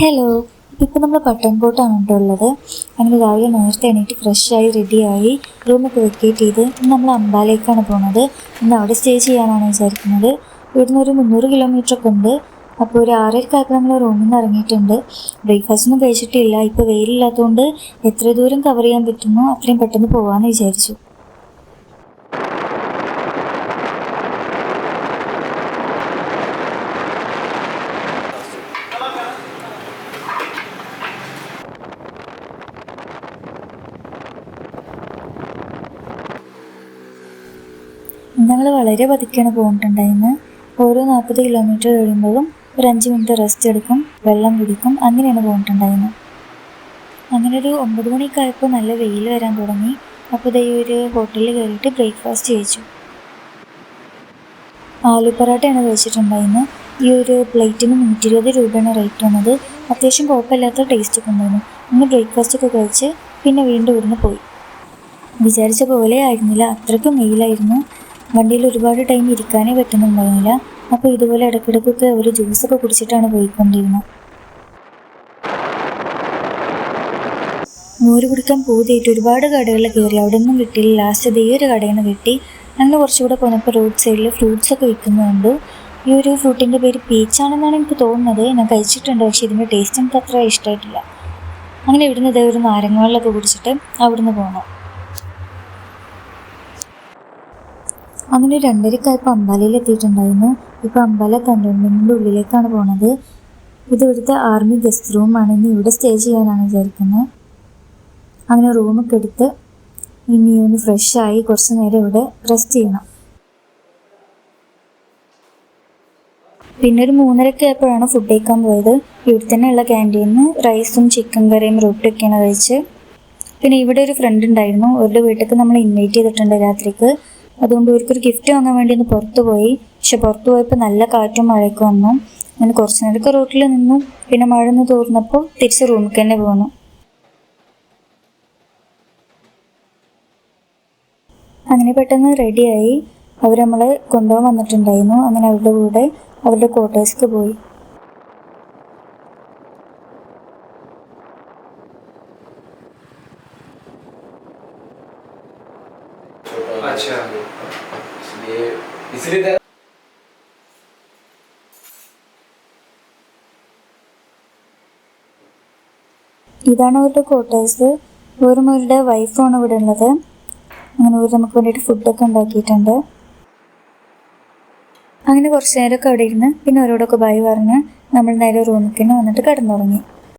Hello ഇപ്പോൾ നമ്മൾ പട്ടൻകോട്ടാണ് കേട്ടോ ഉള്ളത്. അങ്ങനെ രാവിലെ നേരത്തെ എണീറ്റ് ഫ്രഷായി റെഡിയായി റൂമൊക്കെ വെക്കേറ്റ് ചെയ്ത് നമ്മൾ അമ്പാലേക്കാണ് പോകുന്നത് ഇന്ന് അവിടെ സ്റ്റേ ചെയ്യാനാണ് വിചാരിക്കുന്നത്. ഇവിടുന്ന് ഒരു മുന്നൂറ് കിലോമീറ്റർ ഒക്കെ ഉണ്ട്. അപ്പോൾ ഒരു ആറരക്കായപ്പോൾ നമ്മൾ റൂമിൽ നിന്ന് ഇറങ്ങിയിട്ടുണ്ട്. ബ്രേക്ക്ഫാസ്റ്റ് ഒന്നും കഴിച്ചിട്ടില്ല. ഇപ്പോൾ വെയിലില്ലാത്തതുകൊണ്ട് എത്ര ദൂരം കവർ ചെയ്യാൻ പറ്റുമോ അത്രയും പെട്ടെന്ന് പോകാമെന്ന് വിചാരിച്ചു. ഞങ്ങൾ വളരെ പതുക്കെയാണ് പോയിട്ടുണ്ടായിരുന്നത്. ഓരോ നാൽപ്പത് കിലോമീറ്റർ കഴിയുമ്പോഴും ഒരു അഞ്ച് മിനിറ്റ് റെസ്റ്റ് എടുക്കും വെള്ളം കുടിക്കും അങ്ങനെയാണ് പോയിട്ടുണ്ടായിരുന്നത്. അങ്ങനെ ഒരു ഒമ്പത് മണിയൊക്കെ ആയപ്പോൾ നല്ല വെയിൽ വരാൻ തുടങ്ങി. അപ്പോൾ ദേ ഒരു ഹോട്ടലിൽ കയറിയിട്ട് ബ്രേക്ക്ഫാസ്റ്റ് കഴിച്ചു. ആലു പൊറോട്ടയാണ് കഴിച്ചിട്ടുണ്ടായിരുന്നത്. ഈ ഒരു പ്ലേറ്റിന് നൂറ്റി ഇരുപത് രൂപയാണ് റേറ്റ് വന്നത്. അത്യാവശ്യം കുഴപ്പമില്ലാത്ത ടേസ്റ്റ് ഒക്കെ ഉണ്ടായിരുന്നു. അങ്ങനെ ബ്രേക്ക്ഫാസ്റ്റ് ഒക്കെ കഴിച്ച് പിന്നെ വീണ്ടും ഇവിടുന്ന് പോയി. വിചാരിച്ച പോലെ ആയിരുന്നില്ല. അത്രയ്ക്കും വെയിലായിരുന്നു. വണ്ടിയിൽ ഒരുപാട് ടൈം ഇരിക്കാനേ പറ്റുന്നുണ്ടായിരുന്നില്ല. അപ്പോൾ ഇതുപോലെ ഇടയ്ക്കിടയ്ക്കൊക്കെ ഒരു ജ്യൂസൊക്കെ കുടിച്ചിട്ടാണ് പോയിക്കൊണ്ടിരുന്നത്. മോര് കുടിക്കാൻ പൂതിയായിട്ട് ഒരുപാട് കടകളിൽ കയറി. അവിടെ ഒന്നും കിട്ടിയില്ല. ലാസ്റ്റ് ദേ ഒരു കടയിൽ നിന്ന് കിട്ടി. അങ്ങനെ കുറച്ചുകൂടെ പോന്നപ്പോൾ റോഡ് സൈഡിൽ ഫ്രൂട്ട്സ് ഒക്കെ വിൽക്കുന്നുണ്ട്. ഈ ഒരു ഫ്രൂട്ടിന്റെ പേര് പീച്ചാണെന്നാണ് എനിക്ക് തോന്നുന്നത്. ഞാൻ കഴിച്ചിട്ടുണ്ട് പക്ഷേ ഇതിന്റെ ടേസ്റ്റ് എനിക്ക് അത്ര ഇഷ്ടമായിട്ടില്ല. അങ്ങനെ ഇവിടുന്ന് ഇതേ ഒരു നാരങ്ങ വെള്ളമൊക്കെ കുടിച്ചിട്ട് അവിടുന്ന് പോകണം അങ്ങനെ രണ്ടരക്കായപ്പോൾ അമ്പാലയിൽ എത്തിയിട്ടുണ്ടായിരുന്നു. ഇപ്പോൾ അമ്പാല കണ്ടോൺമെന്റിന്റെ ഉള്ളിലേക്കാണ് പോണത്. ഇത് ഇവിടുത്തെ ആർമി ഗസ്റ്റ് റൂമാണ് ഇനി ഇവിടെ സ്റ്റേ ചെയ്യാനാണ് വിചാരിക്കുന്നത് അങ്ങനെ റൂമൊക്കെ എടുത്ത് ഇനി ഒന്ന് ഫ്രഷായി കുറച്ച് നേരം ഇവിടെ റെസ്റ്റ് ചെയ്യണം. പിന്നെ ഒരു മൂന്നരക്ക് ആയപ്പോഴാണ് ഫുഡ് കഴിക്കാൻ പോയത്. ഇവിടെ തന്നെയുള്ള ക്യാന്റീനിന്ന് റൈസും ചിക്കൻ കറിയും റൊട്ടിയൊക്കെയാണ് കഴിച്ച് പിന്നെ ഇവിടെ ഒരു ഫ്രണ്ട് ഉണ്ടായിരുന്നു. അവരുടെ വീട്ടിലേക്ക് നമ്മൾ ഇൻവൈറ്റ് ചെയ്തിട്ടുണ്ട് രാത്രിക്ക്. അതുകൊണ്ട് ഒരിക്കലും ഗിഫ്റ്റ് വാങ്ങാൻ വേണ്ടി ഒന്ന് പുറത്തു പോയി. പക്ഷെ പുറത്തു പോയപ്പോൾ നല്ല കാറ്റും മഴയൊക്കെ വന്നു. അങ്ങനെ കുറച്ച് നേരമൊക്കെ റോട്ടിൽ നിന്നു. പിന്നെ മഴ ഒന്ന് തോർന്നപ്പോൾ തിരിച്ച് റൂമിൽ തന്നെ പോന്നു. അങ്ങനെ പെട്ടെന്ന് റെഡിയായി അവർ നമ്മളെ കൊണ്ടുപോകാൻ വന്നിട്ടുണ്ടായിരുന്നു. അങ്ങനെ അവരുടെ കൂടെ അവരുടെ ക്വാർട്ടേഴ്സ്ക്ക് പോയി. अच्छा इसलिए इसलिए ഇതാണ് അവരുടെ ക്വാർട്ടേഴ്സ് വെറും അവരുടെ വൈഫാണ് ഇവിടെ ഉള്ളത് അങ്ങനെ അവർ നമുക്ക് വേണ്ടിയിട്ട് ഫുഡൊക്കെ ഉണ്ടാക്കിയിട്ടുണ്ട് അങ്ങനെ കുറച്ച് നേരമൊക്കെ അവിടെ ഇരുന്ന് പിന്നെ അവരോടൊക്കെ ബൈ പറഞ്ഞ് നമ്മൾ നേരെ റൂമിൽ തന്നെ വന്നിട്ട് കിടന്നുറങ്ങി